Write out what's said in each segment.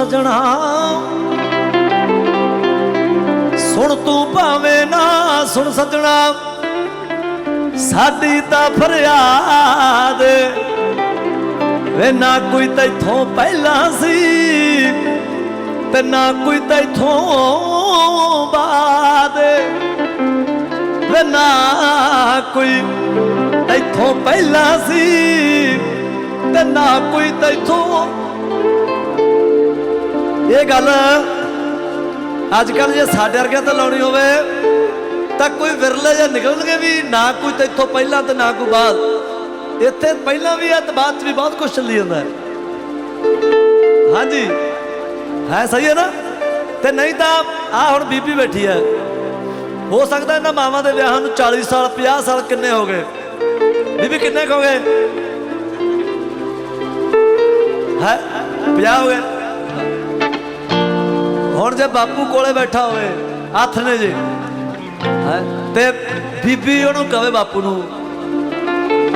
ਸਜਣਾ। ਸੁਣ ਤੂੰ ਭਾਵੇਂ ਨਾ ਸੁਣ ਸਜਣਾ। ਸਾਡੀ ਤਾਂ ਫਰਿਆਦ। ਵੇ ਨਾ ਕੋਈ ਤੈਥੋਂ ਪਹਿਲਾਂ ਸੀ ਤੇ ਨਾ ਕੋਈ ਤੈਥੋਂ ਬਾਅਦ। ਵੇ ਨਾ ਕੋਈ ਤੈਥੋਂ ਪਹਿਲਾਂ ਸੀ ਤੇ ਨਾ ਕੋਈ ਤੈਥੋਂ ਇਹ ਗੱਲ ਅੱਜ ਕੱਲ ਜੇ ਸਾਡੇ ਵਰਗਿਆਂ ਤੇ ਲਾਉਣੀ ਹੋਵੇ, ਤਾਂ ਕੋਈ ਵਿਰਲੇ ਜਿਹਾ ਨਿਕਲਣਗੇ ਵੀ ਨਾ ਕੋਈ ਤੈਥੋਂ ਪਹਿਲਾਂ ਤੇ ਨਾ ਕੋਈ ਬਾਅਦ। ਇੱਥੇ ਪਹਿਲਾਂ ਵੀ ਹੈ ਤੇ ਬਾਅਦ ਚ ਵੀ ਬਹੁਤ ਕੁਝ ਚੱਲੀ ਜਾਂਦਾ ਹਾਂਜੀ। ਹੈ ਸਹੀ ਹੈ ਨਾ? ਤੇ ਨਹੀਂ ਤਾਂ ਆ ਹੁਣ ਬੀਬੀ ਬੈਠੀ ਹੈ। ਹੋ ਸਕਦਾ ਇਹਨਾਂ ਮਾਵਾਂ ਦੇ ਵਿਆਹਾਂ ਨੂੰ 40 ਸਾਲ 50 ਸਾਲ ਕਿੰਨੇ ਹੋ ਗਏ? ਬੀਬੀ ਕਿੰਨੇ ਕੁ ਹੋ ਗਏ? ਹੈ? 50 ਹੋ ਗਏ? ਹੁਣ ਜੇ ਬਾਪੂ ਕੋਲੇ ਬੈਠਾ ਹੋਵੇ ਹੱਥ ਨੇ ਜੇ। ਹੈਂ, ਤੇ ਬੀਬੀ ਉਹਨੂੰ ਕਵੇ ਬਾਪੂ ਨੂੰ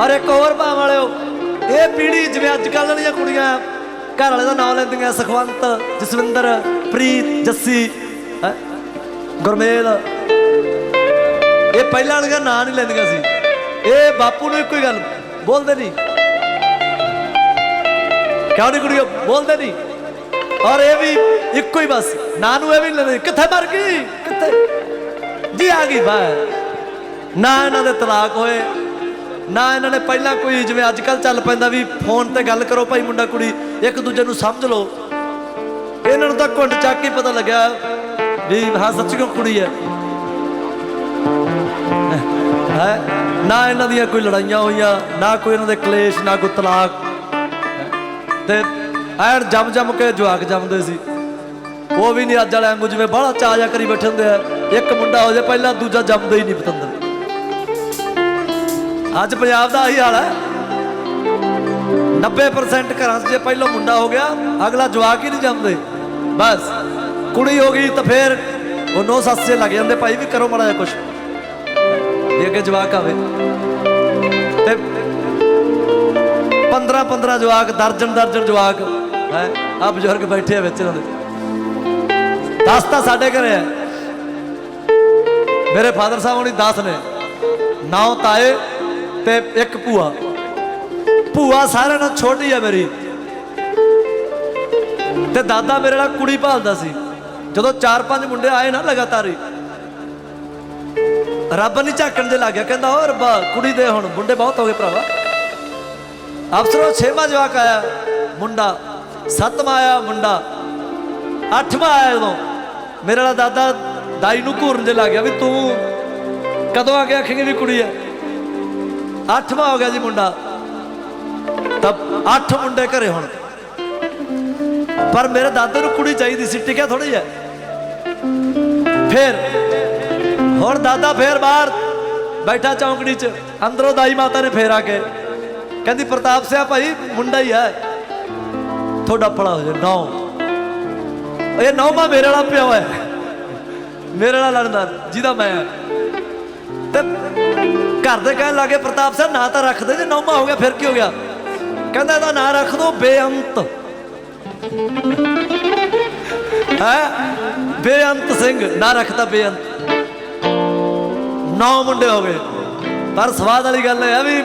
ਔਰ ਇੱਕ ਹੋਰ ਭਾਵ ਵਾਲਿਓ ਇਹ ਪੀੜੀ ਜਿਵੇਂ ਅੱਜ ਕੱਲ੍ਹ ਵਾਲੀਆਂ ਕੁੜੀਆਂ ਘਰ ਵਾਲੇ ਦਾ ਨਾਮ ਲੈਂਦੀਆਂ ਸੁਖਵੰਤ ਜਸਵਿੰਦਰ ਪ੍ਰੀਤ ਜੱਸੀ ਹੈਂ, ਗੁਰਮੇਲ। ਇਹ ਪਹਿਲਾਂ ਵਾਲੀਆਂ ਨਾਂ ਨਹੀਂ ਲੈਂਦੀਆਂ ਸੀ। ਇਹ ਬਾਪੂ ਨੂੰ ਇੱਕੋ ਹੀ ਗੱਲ ਬੋਲਦੇ ਨਹੀਂ। ਕਿਉਂ ਨਹੀਂ ਕੁੜੀਓ ਬੋਲਦੇ ਨਹੀਂ। ਔਰ ਇਹ ਵੀ ਇੱਕੋ ਹੀ ਬਸ। ਨਾ ਨੂੰ ਇਹ ਵੀ ਨੀ ਲੈਂਦੇ ਕਿੱਥੇ ਮਰ ਗਈ? ਕਿੱਥੇ? ਜੀ ਆ ਗਈ ਬਾਹਰ। ਨਾ ਇਹਨਾਂ ਦੇ ਤਲਾਕ ਹੋਏ, ਨਾ ਇਹਨਾਂ ਨੇ ਪਹਿਲਾਂ ਕੋਈ ਜਿਵੇਂ ਅੱਜ ਕੱਲ ਚੱਲ ਪੈਂਦਾ ਵੀ ਫੋਨ ਤੇ ਗੱਲ ਕਰੋ ਭਾਈ ਮੁੰਡਾ ਕੁੜੀ, ਇੱਕ ਦੂਜੇ ਨੂੰ ਸਮਝ ਲਓ। ਇਹਨਾਂ ਨੂੰ ਤਾਂ ਘੁੰਡ ਚੱਕ ਕੇ ਪਤਾ ਲੱਗਿਆ ਵੀ ਹਾਂ ਸੱਚੀ ਕਿਉਂ ਕੁੜੀ ਹੈ। ਹੈ? ਨਾ ਇਹਨਾਂ ਦੀਆਂ ਕੋਈ ਲੜਾਈਆਂ ਹੋਈਆਂ, ਨਾ ਕੋਈ ਇਹਨਾਂ ਦੇ ਕਲੇਸ਼, ਨਾ ਕੋਈ ਤਲਾਕ। ਤੇ ਐਨ ਜੰਮ ਜੰਮ ਕੇ ਜਵਾਕ ਜੰਮਦੇ ਸੀ। ਉਹ ਵੀ ਨਹੀਂ ਅੱਜ ਵਾਲੇ ਵਾਂਗੂ ਜਿਵੇਂ ਬਾਹਲਾ ਚਾਅ ਜਾ ਕਰੀ ਬੈਠੇ ਹੁੰਦੇ ਆ। ਇੱਕ ਮੁੰਡਾ ਹੋ ਜਾਏ ਪਹਿਲਾਂ ਦੂਜਾ ਜੰਮਦਾ ਹੀ ਨਹੀਂ ਪਤੰਦਰ। ਅੱਜ ਪੰਜਾਬ ਦਾ ਆਹੀ ਹਾਲ ਹੈ। 90% ਘਰਾਂ 'ਚ ਜੇ ਪਹਿਲਾਂ ਮੁੰਡਾ ਹੋ ਗਿਆ, ਅਗਲਾ ਜਵਾਕ ਹੀ ਨਹੀਂ ਜੰਮਦੇ। ਬਸ, ਕੁੜੀ ਹੋ ਗਈ ਤਾਂ ਫੇਰ ਉਹ ਨੋ ਸੱਸੇ ਲੱਗ ਜਾਂਦੇ, ਭਾਈ ਵੀ ਕਰੋ ਮਾੜਾ ਜਿਹਾ ਕੁਛ। ਇਹ ਅੱਗੇ ਜਵਾਕ ਆਵੇ। ਤੇ 15 15 ਜਵਾਕ, ਦਰਜਨ ਦਰਜਨ ਜਵਾਕ, ਹੈ ਆ ਬਜ਼ੁਰਗ ਬੈਠੇ ਆ ਵਿੱਚ ਇਹਨਾਂ ਦੇ। 10 ਤਾਂ ਸਾਡੇ ਘਰੇ। ਹੈ ਮੇਰੇ ਫਾਦਰ ਸਾਹਿਬ ਹੁਣੀ 10 ਨੇ। ਨੌ ਤਾਏ ਤੇ ਇੱਕ ਭੂਆ। ਭੂਆ ਸਾਰਿਆਂ ਨਾਲੋਂ ਛੋਟੀ ਹੈ ਮੇਰੀ। ਤੇ ਦਾਦਾ ਮੇਰੇ ਨਾਲ ਕੁੜੀ ਭਾਲਦਾ ਸੀ। ਜਦੋਂ ਚਾਰ ਪੰਜ ਮੁੰਡੇ ਆਏ ਨਾ ਲਗਾਤਾਰ ਹੀ। ਰੱਬ ਨਹੀਂ ਝਾਕਣ ਦੇ ਲੱਗ ਗਿਆ ਕਹਿੰਦਾ, ਓ ਰੱਬਾ, ਕੁੜੀ ਦੇ ਹੁਣ, ਮੁੰਡੇ ਬਹੁਤ ਹੋ ਗਏ ਭਰਾਵਾ। ਅਫਸਰੋ ਛੇਵਾਂ ਜਵਾਕ ਆਇਆ, ਮੁੰਡਾ। ਸੱਤਵਾਂ ਆਇਆ ਮੁੰਡਾ। ਅੱਠਵਾਂ ਆਇਆ ਉਦੋਂ। ਮੇਰੇ ਵਾਲਾ ਦਾਦਾ ਦਾਈ ਨੂੰ ਘੂਰਨ ਦੇ ਲੱਗ ਗਿਆ ਵੀ ਤੂੰ ਕਦੋਂ ਆ ਕੇ ਆਖੇਂਗੇ ਵੀ ਕੁੜੀ ਹੈ ਅੱਠਵਾਂ ਹੋ ਗਿਆ ਜੀ ਮੁੰਡਾ। ਤਾਂ ਅੱਠ ਮੁੰਡੇ ਘਰੇ ਹੁਣ। ਪਰ ਮੇਰੇ ਦਾਦੇ ਨੂੰ ਕੁੜੀ ਚਾਹੀਦੀ ਸੀ, ਟਿਕਿਆ ਥੋੜੀ ਜਿਹਾ ਫਿਰ ਹੁਣ ਦਾਦਾ ਫੇਰ ਬਾਹਰ ਬੈਠਾ ਚੌਂਕੜੀ 'ਚ, ਅੰਦਰੋਂ ਦਾਈ ਮਾਤਾ ਨੇ ਫੇਰ ਆ ਕੇ। ਕਹਿੰਦੀ ਪ੍ਰਤਾਪ ਸਿਆ ਭਾਈ, ਮੁੰਡਾ ਹੀ ਹੈ। ਤੁਹਾਡਾ ਭਲਾ ਹੋ ਜਾ ਨੌ। ਇਹ ਨੌਮਾ ਮੇਰੇ ਵਾਲਾ ਪਿਆ ਹੋਇਆ ਹੈ। ਮੇਰੇ ਨਾਲ ਲੜਦਾ, ਜਿਹਦਾ ਮੈਂ ਤੇ ਘਰ ਦੇ ਕਹਿਣ ਲੱਗੇ, ਪ੍ਰਤਾਪ ਸਿੰਘ ਨਾਂ ਤਾਂ ਰੱਖ ਦੇ, ਜੇ ਨੌਵਾਂ ਹੋ ਗਿਆ, ਫਿਰ ਕੀ ਹੋ ਗਿਆ? ਕਹਿੰਦਾ, ਇਹਦਾ ਨਾਂ ਰੱਖ ਦੋ, ਬੇਅੰਤ। ਹੈ? ਬੇਅੰਤ ਸਿੰਘ, ਨਾਂ ਰੱਖਦਾ ਬੇਅੰਤ। ਨੌ ਮੁੰਡੇ ਹੋ ਗਏ। ਪਰ ਸਵਾਦ ਵਾਲੀ ਗੱਲ ਇਹ ਆ ਵੀ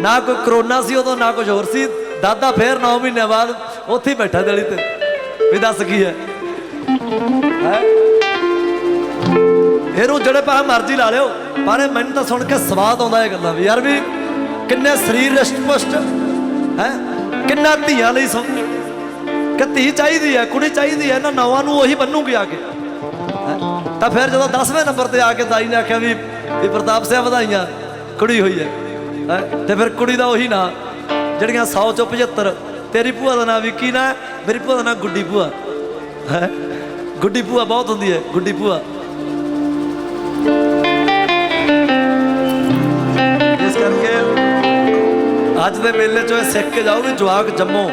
ਨਾ ਕੋਈ ਕਰੋਨਾ ਸੀ ਉਦੋਂ, ਨਾ ਕੁਝ ਹੋਰ ਸੀ। ਦਾਦਾ ਫੇਰ 9 ਮਹੀਨੇ ਬਾਅਦ ਉੱਥੇ ਬੈਠਾ ਦਲੀ ਤੇ। ਵੀ ਦੱਸ ਕੀ ਹੈ? ਇਹਨੂੰ ਜਿਹੜੇ ਪਾ ਮਰਜ਼ੀ ਲਾ ਲਿਓ, ਪਰ ਮੈਨੂੰ ਤਾਂ ਸੁਣ ਕੇ ਸਵਾਦ ਆਉਂਦਾ ਇਹ ਗੱਲਾਂ ਵੀ। ਯਾਰ ਵੀ ਕਿੰਨੇ ਸਰੀਰ ਰਿਸ਼ਟ-ਪੁਸ਼ਟ, ਹੈ? ਕਿੰਨਾ ਧੀਆਂ ਲਈ ਸੁਣ। ਕਿ ਧੀ ਚਾਹੀਦੀ ਹੈ, ਕੁੜੀ ਚਾਹੀਦੀ ਹੈ, ਇਹਨਾਂ ਨੌਵਾਂ ਨੂੰ ਉਹੀ ਬੰਨੂਗੀ ਆ ਕੇ। ਤਾਂ ਫਿਰ ਜਦੋਂ 10ਵੇਂ ਨੰਬਰ ਤੇ ਆ ਕੇ ਦਾਈ ਨੇ ਆਖਿਆ ਵੀ ਵੀ ਪ੍ਰਤਾਪ ਸਿੰਘ ਵਧਾਈਆਂ, ਕੁੜੀ ਹੋਈ ਹੈ। ਹੈਂ। ਤੇ ਫਿਰ ਕੁੜੀ ਦਾ ਉਹੀ ਨਾਂ, ਜਿਹੜੀਆਂ 100 ਚੋਂ 75 ਤੇਰੀ ਭੂਆ ਦਾ ਨਾਂ ਵੀ ਕੀ ਨਾਂ ਮੇਰੀ ਭੂਆ ਦਾ ਨਾਂ ਗੁੱਡੀ ਭੂਆ। ਹੈ? ਗੁੱਡੀ ਭੂਆ ਬਹੁਤ ਹੁੰਦੀ ਹੈ, ਗੁੱਡੀ ਭੂਆ। ਇਸ ਕਰਕੇ ਅੱਜ ਦੇ ਮੇਲੇ ਚੋਂ ਇਹ ਸਿੱਖ ਕੇ ਜਾਓ ਵੀ ਜਵਾਕ ਜੰਮੋ।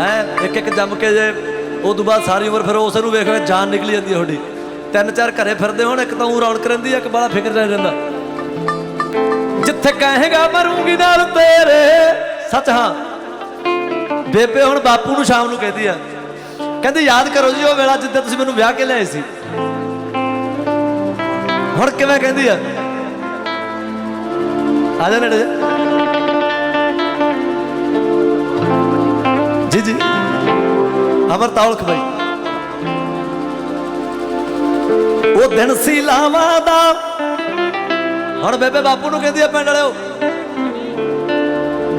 ਹੈ ਇੱਕ ਇੱਕ ਜੰਮ ਕੇ ਜੇ ਉਸ ਤੋਂ ਬਾਅਦ ਸਾਰੀ ਉਮਰ ਫਿਰ ਉਸ ਨੂੰ ਵੇਖ ਕੇ ਜਾਨ ਨਿਕਲੀ ਜਾਂਦੀ ਹੈ ਤੁਹਾਡੀ। ਤਿੰਨ ਚਾਰ ਘਰੇ ਫਿਰਦੇ ਹੋਣ, ਇੱਕ ਤਾਂ ਉਹ ਰੌਣਕ ਰਹਿੰਦੀ ਹੈ, ਇੱਕ ਬੜਾ ਫਿਕਰ ਰਹਿ ਜਾਂਦਾ। ਜਿੱਥੇ ਕਹੇਗਾ, ਮਰੂੰਗੀ ਨਾਲ ਤੇਰੇ। ਸੱਚ ਹਾਂ ਬੇਬੇ ਹੁਣ ਬਾਪੂ ਨੂੰ ਸ਼ਾਮ ਨੂੰ ਕਹਿੰਦੀ ਆ, ਕਹਿੰਦੀ ਯਾਦ ਕਰੋ ਜੀ, ਉਹ ਵੇਲਾ ਜਿੱਦਾਂ ਤੁਸੀਂ ਮੈਨੂੰ ਵਿਆਹ ਕੇ ਲਿਆਏ ਸੀ। ਹੁਣ ਕਿਵੇਂ ਕਹਿੰਦੀ ਆ? ਆ ਜਾ ਨੇੜੇ ਜੀ। ਜੀ ਅਮਰ ਤਾਉਲਖ ਭਾਈ ਉਹ ਦਿਨ ਸੀ ਲਾਵਾਂ ਦਾ। ਹੁਣ ਬੇਬੇ ਬਾਪੂ ਨੂੰ ਕਹਿੰਦੀ ਆ ਪਿੰਡ ਵਾਲਿਓ,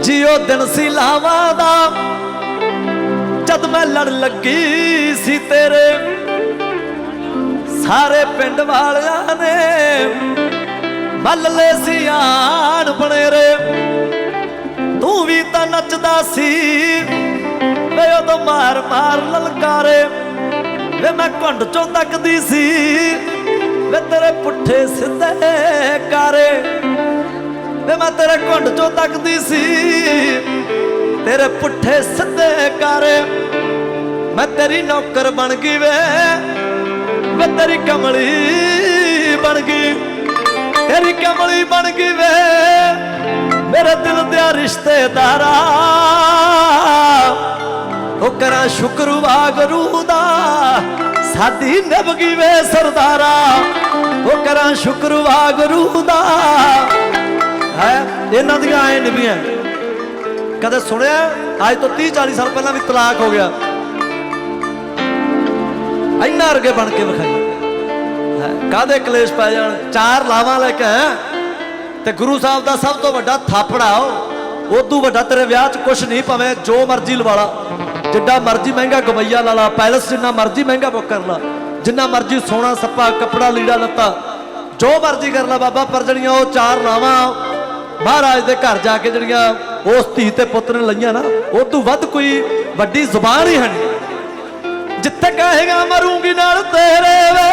ਜੀ, ਉਹ ਦਿਨ ਸੀ ਲਾਵਾਂ ਦਾ। ਜਦ ਮੈਂ ਲੜ ਲੱਗੀ ਸੀ ਤੇਰੇ, ਸਾਰੇ ਪਿੰਡ ਵਾਲਿਆਂ ਨੇ ਮੱਲ ਸੀ ਆਣ ਬਣੇਰੇ ਤੂੰ ਵੀ ਤਾਂ ਨੱਚਦਾ ਸੀ, ਵੇ ਉਦੋਂ ਮਾਰ ਮਾਰ ਲਲਕਾਰੇ। ਵੇ ਮੈਂ ਘੁੰਡ ਚੋਂ ਤੱਕਦੀ ਸੀ, ਵੇ ਤੇਰੇ ਪੁੱਠੇ ਸਿੱਧੇ ਕਾਰੇ। ਵੇ ਮੈਂ ਤੇਰੇ ਘੁੰਡ ਚੋਂ ਤੱਕਦੀ ਸੀ, ਤੇਰੇ ਪੁੱਠੇ ਸਿੱਧੇ ਕਾਰੇ। ਮੈਂ ਤੇਰੀ ਨੌਕਰ ਬਣ ਗਈ ਵੇ, ਮੈਂ ਤੇਰੀ ਕਮਲੀ ਬਣ ਗਈ। ਤੇਰੀ ਕਮਲੀ ਬਣ ਗਈ ਵੇ, ਮੇਰੇ ਦਿਲ ਦੇ ਰਿਸ਼ਤੇਦਾਰਾ। ਉਹ ਕਰਾਂ ਸ਼ੁਕਰ ਵਾਗਰੂ ਦਾ, ਸਾਡੀ ਨਿਭ ਵੇ ਸਰਦਾਰਾ। ਉਹ ਕਰਾਂ ਸ਼ੁਕਰ ਵਾਗਰੂ ਦਾ। ਹੈ, ਇਹਨਾਂ ਦੀਆਂ ਐ ਨਿਭੀਆਂ। ਕਦੇ ਸੁਣਿਆ? ਅੱਜ ਤੋਂ 30 40 ਸਾਲ ਪਹਿਲਾਂ ਵੀ ਤਲਾਕ ਹੋ ਗਿਆ। ਇੰਨਾ ਅਰਗੇ ਬਣ ਕੇ ਵਿਖਾਈ। ਹੈ ਕਾਦੇ ਕਲੇਸ਼ ਪੈ ਜਾਣ? ਚਾਰ ਲਾਵਾਂ ਲੈ ਕੇ ਆਇਆ। ਤੇ ਗੁਰੂ ਸਾਹਿਬ ਦਾ ਸਭ ਤੋਂ ਵੱਡਾ ਥਾਪੜਾ ਉਹ। ਉਦੋਂ ਵੱਡਾ ਤੇਰੇ ਵਿਆਹ 'ਚ ਕੁਛ ਨਹੀਂ ਪਵੇ ਜੋ ਮਰਜ਼ੀ ਲਵਾਲਾ ਜਿੱਡਾ ਮਰਜ਼ੀ ਮਹਿੰਗਾ ਗਵਈਆ ਲਾ ਲਾ, ਪੈਲਸ ਜਿੰਨਾ ਮਰਜ਼ੀ ਮਹਿੰਗਾ ਬੁੱਕ ਕਰ ਲਾ। ਜਿੰਨਾ ਮਰਜ਼ੀ ਸੋਨਾ ਸੱਪਾ, ਕੱਪੜਾ ਲੀੜਾ ਲੱਤਾ। ਜੋ ਮਰਜ਼ੀ ਕਰ ਲਾ ਬਾਬਾ, ਪਰ ਜਿਹੜੀਆਂ ਉਹ ਚਾਰ ਲਾਵਾਂ, ਮਹਾਰਾਜ ਦੇ ਘਰ ਜਾ ਕੇ ਜਿਹੜੀਆਂ ਉਸ ਧੀ ਤੇ ਪੁੱਤ ਨੇ ਲਈਆਂ ਨਾ ਉਹ ਤੋਂ ਵੱਧ ਕੋਈ ਵੱਡੀ ਜ਼ੁਬਾਨ ਹੀ ਹੈ ਜਿੱਥੇ ਕਹੇਗਾ ਮਰੂੰਗੀ ਨਾਲ ਤੇਰੇ ਵੇ।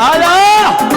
ਆ ਜਾ।